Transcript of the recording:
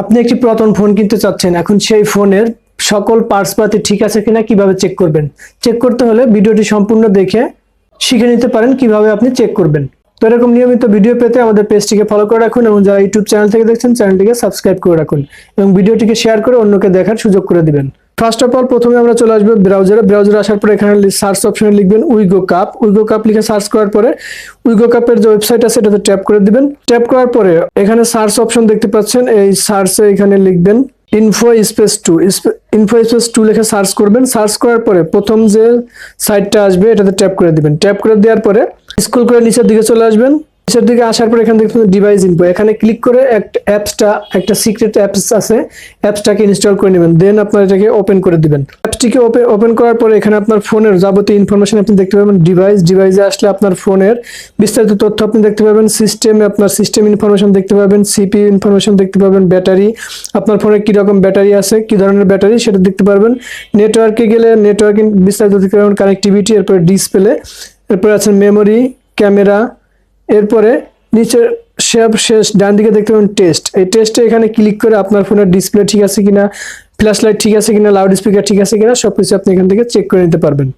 আপনি একটি পুরাতন ফোন কিনতে চাচ্ছেন, এখন সেই ফোনের সকল পার্টস পাতি ঠিক আছে কিনা কীভাবে চেক করবেন? চেক করতে হলে ভিডিওটি সম্পূর্ণ দেখে শিখে নিতে পারেন কীভাবে আপনি চেক করবেন। তো এরকম নিয়মিত ভিডিও পেতে আমাদের পেজটিকে ফলো করে রাখুন এবং যারা ইউটিউব চ্যানেল থেকে দেখছেন চ্যানেলটিকে সাবস্ক্রাইব করে রাখুন এবং ভিডিওটিকে শেয়ার করে অন্যকে দেখার সুযোগ করে দিবেন। ফার্স্ট অফ অল প্রথমে আমরা চলে আসব ব্রাউজারে ব্রাউজারে আসার পরে এখানে সার্চ অপশনে লিখবেন উইগো কাপ উইগো কাপ লিখে সার্চ করার পরে উইগো কাপের যে ওয়েবসাইট আছে, এটাতে ট্যাপ করে দিবেন। ট্যাপ করার পরে এখানে সার্চ অপশন দেখতে পাচ্ছেন, এই সার্চে এখানে লিখবেন info space two info space two লিখে সার্চ করবেন। সার্চ করার পরে প্রথম যে সাইটটা আসবে, এটাতে ট্যাপ করে দিবেন। ট্যাপ করে দেওয়ার পরে স্ক্রল করে নিচের দিকে চলে আসবেন। নিচের দিকে আসার পর এখানে দেখবেন ডিভাইস ইনফো এখানে ক্লিক করে একটা অ্যাপসটা একটা সিক্রেট অ্যাপস আছে অ্যাপসটাকে ইনস্টল করে নেবেন। দেন আপনার এটাকে ওপেন করে দিবেন। অ্যাপসটিকে ওপেন করার পরে এখানে আপনার ফোনের যাবতীয় ইনফরমেশন আপনি দেখতে পাবেন। ডিভাইস ডিভাইসে আসলে আপনার ফোনের বিস্তারিত তথ্য আপনি দেখতে পাবেন। সিস্টেমে আপনার সিস্টেম ইনফরমেশন দেখতে পাবেন। সিপি ইনফরমেশন দেখতে পাবেন। ব্যাটারি আপনার ফোনে কি রকম ব্যাটারি আছে, কী ধরনের ব্যাটারি সেটা দেখতে পারবেন। নেটওয়ার্কে গেলে নেটওয়ার্কিং বিস্তারিত দেখতে পাবেন। কানেক্টিভিটি এরপরে ডিসপ্লে এরপরে আছে মেমোরি ক্যামেরা এরপরে নিচের শেপ শেষ, ডান দিকে দেখতে পাবেন টেস্ট এই টেস্টে এখানে ক্লিক করে আপনার ফোনের ডিসপ্লে ঠিক আছে কিনা ফ্ল্যাশ লাইট ঠিক আছে কিনা লাউড স্পিকার ঠিক আছে কিনা, সবকিছু আপনি এখান থেকে চেক করে নিতে পারবেন।